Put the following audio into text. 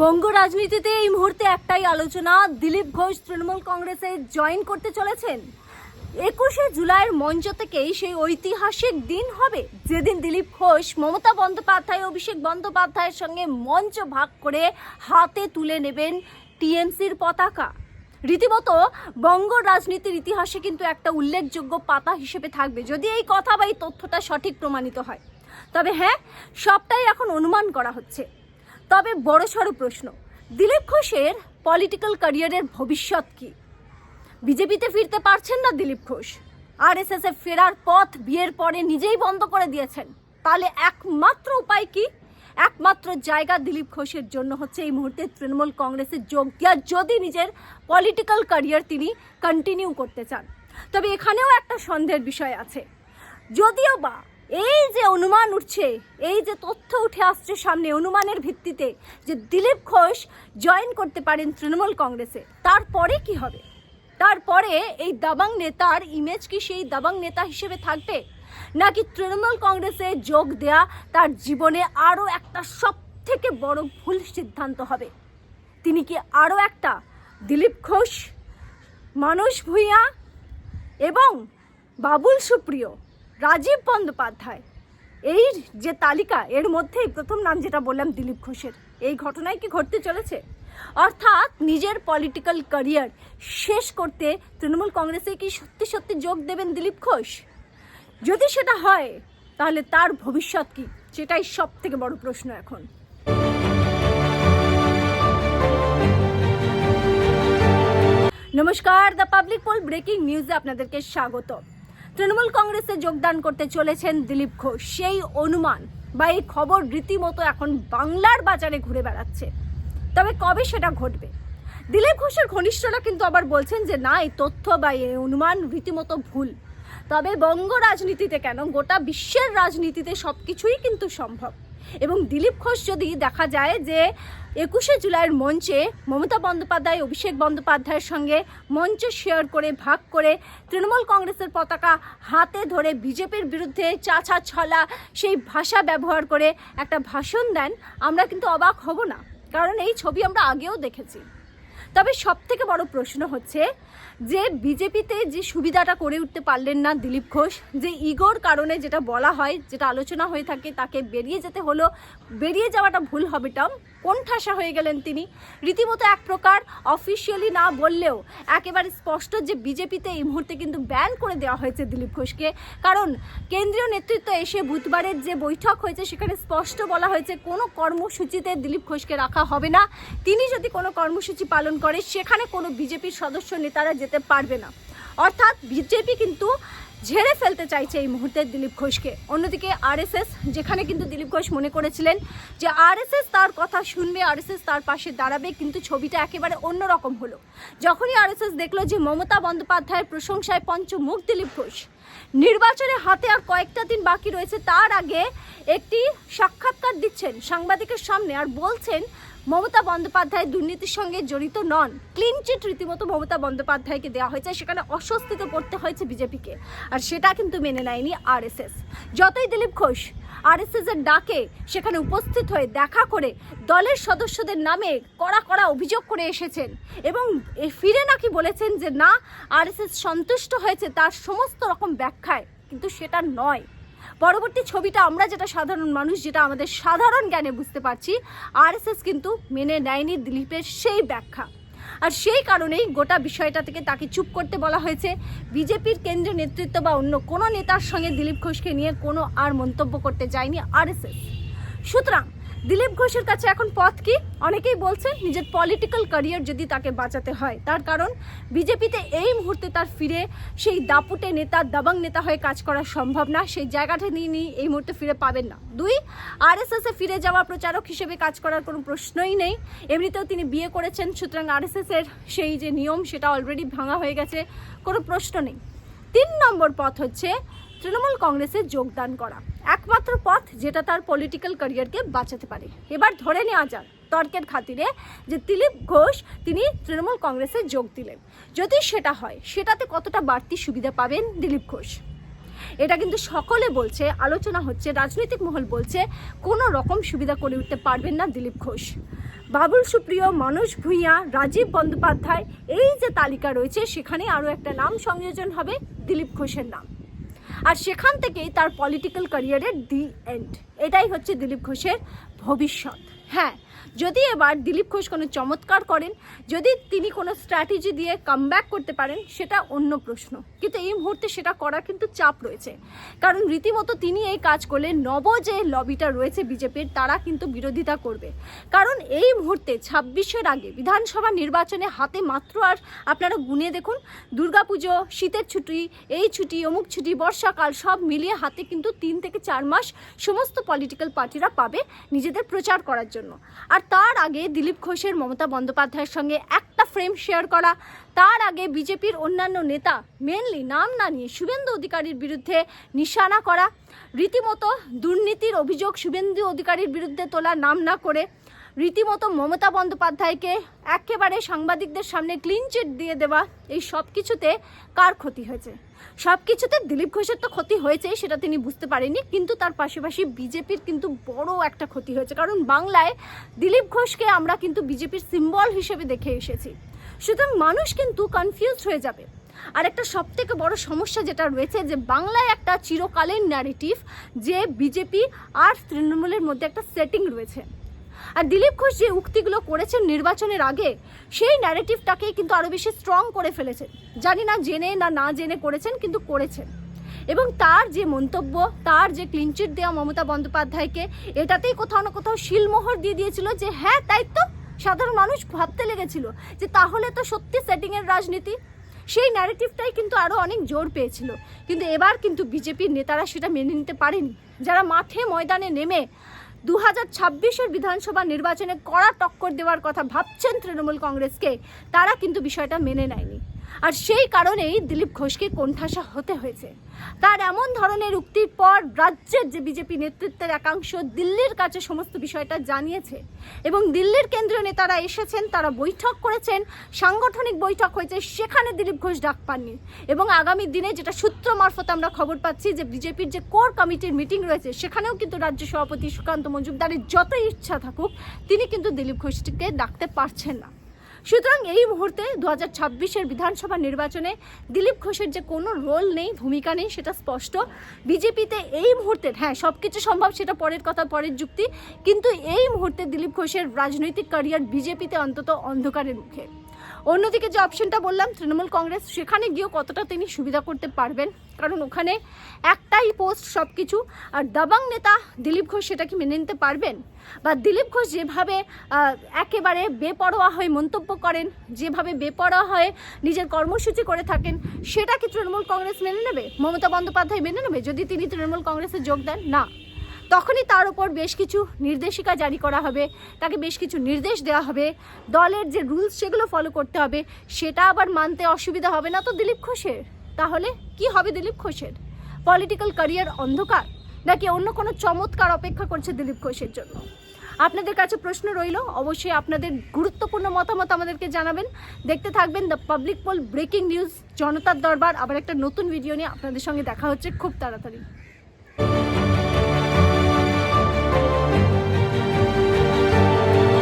বঙ্গ রাজনীতিতে এই মুহূর্তে একটাই আলোচনা, দিলীপ ঘোষ তৃণমূল কংগ্রেসে জয়েন করতে চলেছেন। একুশে জুলাইয়ের মঞ্চ থেকেই সেই ঐতিহাসিক দিন হবে। যেদিন দিলীপ ঘোষ, মমতা বন্দ্যোপাধ্যায়, অভিষেক বন্দ্যোপাধ্যায়ের সঙ্গে মঞ্চ ভাগ করে হাতে তুলে নেবেন টিএমসির পতাকা। রীতিমতো বঙ্গ রাজনীতির ইতিহাসে কিন্তু একটা উল্লেখযোগ্য পাতা হিসেবে থাকবে। যদি এই কথা বা এই তথ্যটা সঠিক প্রমাণিত হয়। তবে হ্যাঁ সবটাই এখন অনুমান করা হচ্ছে। তবে বড়সড় প্রশ্ন। দিলীপ ঘোষের পলিটিক্যাল ক্যারিয়ারের ভবিষ্যৎ কি? বিজেপিতে ফিরতে পারছেন না দিলীপ ঘোষ। আর এস এ ফেরার পথ বিয়ের পরে নিজেই বন্ধ করে দিয়েছেন। তাহলে একমাত্র উপায় কি? একমাত্র জায়গা দিলীপ ঘোষের জন্য হচ্ছে এই মুহূর্তে তৃণমূল কংগ্রেসের যোগ দেওয়া, যদি নিজের পলিটিক্যাল ক্যারিয়ার তিনি কন্টিনিউ করতে চান। তবে এখানেও একটা সন্দেহের বিষয় আছে। যদিও বা এই যে অনুমান উঠছে, এই যে তথ্য উঠে আসছে সামনে অনুমানের ভিত্তিতে যে দিলীপ ঘোষ জয়েন করতে পারেন তৃণমূল কংগ্রেসে, তারপরে কি হবে? তারপরে এই দাবাং নেতার ইমেজ কি সেই দাবাং নেতা হিসেবে থাকবে? নাকি তৃণমূল কংগ্রেসে যোগ দেয়া তার জীবনে আরও একটা সব থেকে বড় ভুল সিদ্ধান্ত হবে? তিনি কি আরও একটা দিলীপ ঘোষ, মানস ভূঁইয়া এবং বাবুল সুপ্রিয়? রাজীব বন্দ্যোপাধ্যায়। এই যে তালিকা, এর মধ্যেই প্রথম নাম যেটা বললাম, দিলীপ ঘোষের। এই ঘটনায় কি ঘটতে চলেছে? অর্থাৎ নিজের পলিটিক্যাল ক্যারিয়ার শেষ করতে তৃণমূল কংগ্রেসে কি সত্যি সত্যি যোগ দেবেন দিলীপ ঘোষ? যদি সেটা হয়, তাহলে তার ভবিষ্যৎ কি? সেটাই সব থেকে বড় প্রশ্ন এখন। নমস্কার, দ্য পাবলিক পোল ব্রেকিং নিউজে আপনাদেরকে স্বাগত তৃণমূল কংগ্রেসে যোগদান করতে চলেছেন দিলীপ ঘোষ। সেই অনুমান বা এই খবর রীতিমতো এখন বাংলার বাজারে ঘুরে বেড়াচ্ছে। তবে কবে সেটা ঘটবে? দিলীপ ঘোষের ঘনিষ্ঠরা কিন্তু আবার বলছেন যে, না, এই তথ্য বা এই অনুমান রীতিমতো ভুল। তবে বঙ্গ রাজনীতিতে কেন? গোটা বিশ্বের রাজনীতিতে সব কিছুই কিন্তু সম্ভব। এবং দিলীপ ঘোষ যদি দেখা যায় যে একুশে জুলাইয়ের মঞ্চে মমতা বন্দ্যোপাধ্যায়, অভিষেক বন্দ্যোপাধ্যায়ের সঙ্গে মঞ্চ শেয়ার করে, ভাগ করে তৃণমূল কংগ্রেসের পতাকা হাতে ধরে বিজেপির বিরুদ্ধে চাছা ছলা সেই ভাষা ব্যবহার করে একটা ভাষণ দেন, আমরা কিন্তু অবাক হব না। কারণ এই ছবি আমরা আগেও দেখেছি। তবে সব থেকে বড় প্রশ্ন হচ্ছে যে বিজেপিতে যে সুবিধাটা করে উঠতে পারলেন না দিলীপ ঘোষ, যে ইগোর কারণে যেটা বলা হয়, যেটা আলোচনা হয়ে থাকে, তাকে বেরিয়ে যেতে হলো। বেরিয়ে যাওয়াটা ভুল হবে, টাম। কোন ঠাসা হয়ে গেলেন তিনি। রীতিমতো এক প্রকার অফিসিয়ালি না বললেও একেবারে স্পষ্ট যে বিজেপিতে এই মুহূর্তে কিন্তু ব্যান করে দেওয়া হয়েছে দিলীপ ঘোষকে। কারণ কেন্দ্রীয় নেতৃত্ব এসে বুধবারের যে বৈঠক হয়েছে, সেখানে স্পষ্ট বলা হয়েছে কোনো কর্মসূচিতে দিলীপ ঘোষকে রাখা হবে না। তিনি যদি কোনো কর্মসূচি পালন করে, সেখানে কোনো বিজেপির সদস্য নেতারা যেতে পারবে না। অর্থাৎ বিজেপি কিন্তু ঝেড়ে ফেলতে চাইছে এই মুহূর্তে দিলীপ ঘোষকে। অন্যদিকে আরএসএস, যেখানে কিন্তু দিলীপ ঘোষ মনে করেছিলেন যে আরএসএস তার কথা শুনবে, আরএসএস তার পাশে দাঁড়াবে, কিন্তু ছবিটা একেবারে অন্যরকম হলো। যখনই আরএসএস দেখল যে মমতা বন্দ্যোপাধ্যায়ের প্রশংসায় পঞ্চমুখ দিলীপ ঘোষ, নির্বাচনে হাতে আর কয়েকটা দিন বাকি রয়েছে, তার আগে একটি সাক্ষাৎকার দিচ্ছেন সাংবাদিকের সামনে আর বলছেন মমতা বন্দ্যোপাধ্যায় দুর্নীতির সঙ্গে জড়িত নন। ক্লিন চিট রীতিমতো মমতা বন্দ্যোপাধ্যায়কে দেওয়া হয়েছে, সেখানে অস্বস্তিতে পড়তে হয়েছে বিজেপিকে। আর সেটা কিন্তু মেনে নেয়নি আরএসএস যতই দিলীপ ঘোষ আরএসএস এর ডাকে সেখানে উপস্থিত হয়ে দেখা করে দলের সদস্যদের নামে কড়া কড়া অভিযোগ করে এসেছেন এবং ফিরে নাকি বলেছেন যে, না আরএসএস সন্তুষ্ট হয়েছে তার সমস্ত রকম ব্যাখ্যায়, কিন্তু সেটা নয়। পরবর্তী ছবিটা আমরা যেটা সাধারণ মানুষ, যেটা আমাদের সাধারণ জ্ঞানে বুঝতে পারছি আরএসএস কিন্তু মেনে নেয়নি দিলীপের সেই ব্যাখ্যা। আর সেই কারণেই গোটা বিষয়টা থেকে তাকে চুপ করতে বলা হয়েছে। বিজেপির কেন্দ্রীয় নেতৃত্ব বা অন্য কোনো নেতার সঙ্গে দিলীপ ঘোষকে নিয়ে কোনো আর মন্তব্য করতে যায়নি আরএসএস সুতরাং দিলীপ ঘোষের কাছে এখন পথ কি? অনেকেই বলছে নিজের পলিটিক্যাল ক্যারিয়ার যদি তাকে বাঁচাতে হয়। তার কারণ, বিজেপিতে এই মুহূর্তে তার ফিরে সেই দাপুটে নেতা, দাবাং নেতা হয়ে কাজ করা সম্ভব না। সেই জায়গাটা নিয়ে এই মুহূর্তে ফিরে পাবেন না। দুই আরএসএস এ ফিরে যাওয়া প্রচারক হিসেবে কাজ করার কোনো প্রশ্নই নেই। এমনিতেও তিনি বিয়ে করেছেন, সুতরাং আরএসএস এর সেই যে নিয়ম, সেটা অলরেডি ভাঙা হয়ে গেছে। কোনো প্রশ্ন নেই। তিন নম্বর পথ হচ্ছে তৃণমূল কংগ্রেসে যোগদান করা। একমাত্র পথ যেটা তার পলিটিক্যাল ক্যারিয়ারকে বাঁচাতে পারে। এবার ধরে নেওয়া যাক তর্কের খাতিরে যে দিলীপ ঘোষ তিনি তৃণমূল কংগ্রেসে যোগ দিলেন। যদি সেটা হয়, সেটাতে কতটা বাড়তি সুবিধা পাবেন দিলীপ ঘোষ? এটা কিন্তু সকলে বলছে, আলোচনা হচ্ছে, রাজনৈতিক মহল বলছে, কোনো রকম সুবিধা করে উঠতে পারবেন না দিলীপ ঘোষ। বাবুল সুপ্রিয় মানস ভূঁইয়া, রাজীব বন্দ্যোপাধ্যায়, এই যে তালিকা রয়েছে, সেখানে আরও একটা নাম সংযোজন হবে, দিলীপ ঘোষের নাম। আর সেখান থেকেই তার পলিটিক্যাল ক্যারিয়ারের দি এন্ড এটাই হচ্ছে দিলীপ ঘোষের ভবিষ্যৎ। হ্যাঁ যদি এবার দিলীপ ঘোষ কোনো চমৎকার করেন, যদি তিনি কোনো স্ট্র্যাটেজি দিয়ে কামব্যাক করতে পারেন, সেটা অন্য প্রশ্ন। কিন্তু এই মুহূর্তে সেটা করার কিন্তু চাপ রয়েছে। কারণ রীতিমতো তিনি এই কাজ করলে নব যে লবিটা রয়েছে বিজেপির, তারা কিন্তু বিরোধিতা করবে। কারণ এই মুহূর্তে ছাব্বিশের আগে বিধানসভা নির্বাচনে হাতে মাত্র আর আপনারা গুনে দেখুন, দুর্গাপুজো, শীতের ছুটি, এই ছুটি, অমুক ছুটি, বর্ষাকাল, সব মিলিয়ে হাতে কিন্তু তিন থেকে চার মাস সমস্ত পলিটিক্যাল পার্টিরা পাবে নিজেদের প্রচার করার জন্য। আর তার আগে দিলীপ ঘোষের মমতা বন্দ্যোপাধ্যায়ের সঙ্গে একটা ফ্রেম শেয়ার করা। তার আগে বিজেপির অন্যান্য নেতা মেনলি নাম না নিয়ে শুভেন্দু অধিকারীর বিরুদ্ধে নিশানা করা। রীতিমতো দুর্নীতির অভিযোগ শুভেন্দু অধিকারীর বিরুদ্ধে তোলা নাম না করে রীতিমতো মমতা বন্দ্যোপাধ্যায়কে একেবারে সাংবাদিকদের সামনে ক্লিন চিট দিয়ে দেওয়া, এই সব কিছুতে কার ক্ষতি হয়েছে? সব কিছুতে দিলীপ ঘোষের তো ক্ষতি হয়েছে, সেটা তিনি বুঝতে পারেনি কিন্তু তার পাশাপাশি বিজেপির কিন্তু বড় একটা ক্ষতি হয়েছে। কারণ বাংলায় দিলীপ ঘোষকে আমরা কিন্তু বিজেপির সিম্বল হিসেবে দেখে এসেছি। সুতরাং মানুষ কিন্তু কনফিউজ হয়ে যাবে। আর একটা সব থেকে বড় সমস্যা যেটা রয়েছে, যে বাংলায় একটা চিরকালীন ন্যারেটিভ যে বিজেপি আর তৃণমূলের মধ্যে একটা সেটিং রয়েছে। আর দিলীপ ঘোষ যে উক্তিগুলো করেছেন নির্বাচনের আগে, সেই ন্যারেটিভটাকেই কিন্তু আরও বেশি স্ট্রং করে ফেলেছেন। জানি না জেনে না না জেনে করেছেন, কিন্তু করেছেন। এবং তার যে মন্তব্য, তার যে ক্লিনচিট দেওয়া মমতা বন্দ্যোপাধ্যায়কে, এটাতেই কোথাও না কোথাও শিলমোহর দিয়ে দিয়েছিল যে হ্যাঁ তাই তো, সাধারণ মানুষ ভাবতে লেগেছিল যে, তাহলে তো সত্যি সেটিংয়ের রাজনীতি। সেই ন্যারেটিভটাই কিন্তু আরও অনেক জোর পেয়েছিল। কিন্তু এবার কিন্তু বিজেপির নেতারা সেটা মেনে নিতে পারেনি। যারা মাঠে ময়দানে নেমে দু হাজার বিধানসভা নির্বাচনে কড়া টক্কর দেওয়ার কথা ভাবছেন তৃণমূল কংগ্রেসকে। তারা কিন্তু বিষয়টা মেনে নেয়নি। আর সেই কারণেই দিলীপ ঘোষকে কোণঠাসা হতে হয়েছে। তার এমন ধরনের উক্তির পর রাজ্যের যে বিজেপি নেতৃত্বের একাংশ দিল্লির কাছে সমস্ত বিষয়টা জানিয়েছে এবং দিল্লির কেন্দ্রীয় নেতারা এসেছেন, তারা বৈঠক করেছেন, সাংগঠনিক বৈঠক হয়েছে, সেখানে দিলীপ ঘোষ ডাক পাননি এবং আগামী দিনে যেটা সূত্র মারফত আমরা খবর পাচ্ছি যে বিজেপির যে কোর কমিটির মিটিং রয়েছে, সেখানেও কিন্তু রাজ্য সভাপতি সুকান্ত মজুমদারের যতই ইচ্ছা থাকুক, তিনি কিন্তু দিলীপ ঘোষটিকে ডাকতে পারছেন না। সুতরাং এই মুহূর্তে দু হাজার বিধানসভা নির্বাচনে দিলীপ ঘোষের যে কোনো রোল নেই, ভূমিকা নেই, সেটা স্পষ্ট। বিজেপিতে এই মুহূর্তে হ্যাঁ সব কিছু সম্ভব, সেটা পরের কথা, পরের যুক্তি। কিন্তু এই মুহূর্তে দিলীপ ঘোষের রাজনৈতিক ক্যারিয়ার বিজেপিতে অন্তত অন্ধকারের মুখে। অন্যদিকে যে অপশনটা বললাম, তৃণমূল কংগ্রেস, সেখানে গিয়েও কতটা তিনি সুবিধা করতে পারবেন? কারণ ওখানে একটাই পোস্ট সব কিছু আর দাবাং নেতা দিলীপ ঘোষ সেটা কি মেনে নিতে পারবেন? বা দিলীপ ঘোষ যেভাবে একেবারে বেপরোয়া হয়ে মন্তব্য করেন, যেভাবে বেপরোয়া হয়ে নিজের কর্মসূচি করে থাকেন, সেটা কি তৃণমূল কংগ্রেস মেনে নেবে? মমতা বন্দ্যোপাধ্যায় মেনে নেবে? যদি তিনি তৃণমূল কংগ্রেসে যোগ দেন, না। তখনই তার উপর বেশ কিছু নির্দেশিকা জারি করা হবে। তাকে বেশ কিছু নির্দেশ দেওয়া হবে। দলের যে রুলস সেগুলো ফলো করতে হবে। সেটা আবার মানতে অসুবিধা হবে না তো দিলীপ ঘোষের? তাহলে কি হবে দিলীপ ঘোষের? পলিটিক্যাল ক্যারিয়ার অন্ধকার? নাকি অন্য কোনো চমৎকার অপেক্ষা করছে দিলীপ ঘোষের জন্য? আপনাদের কাছে প্রশ্ন রইল, অবশ্যই আপনাদের গুরুত্বপূর্ণ মতামত আমাদেরকে জানাবেন। দেখতে থাকবেন the public poll breaking news জনতার দরবার। আবার একটা নতুন ভিডিও নিয়ে আপনাদের সঙ্গে দেখা হচ্ছে খুব তাড়াতাড়ি।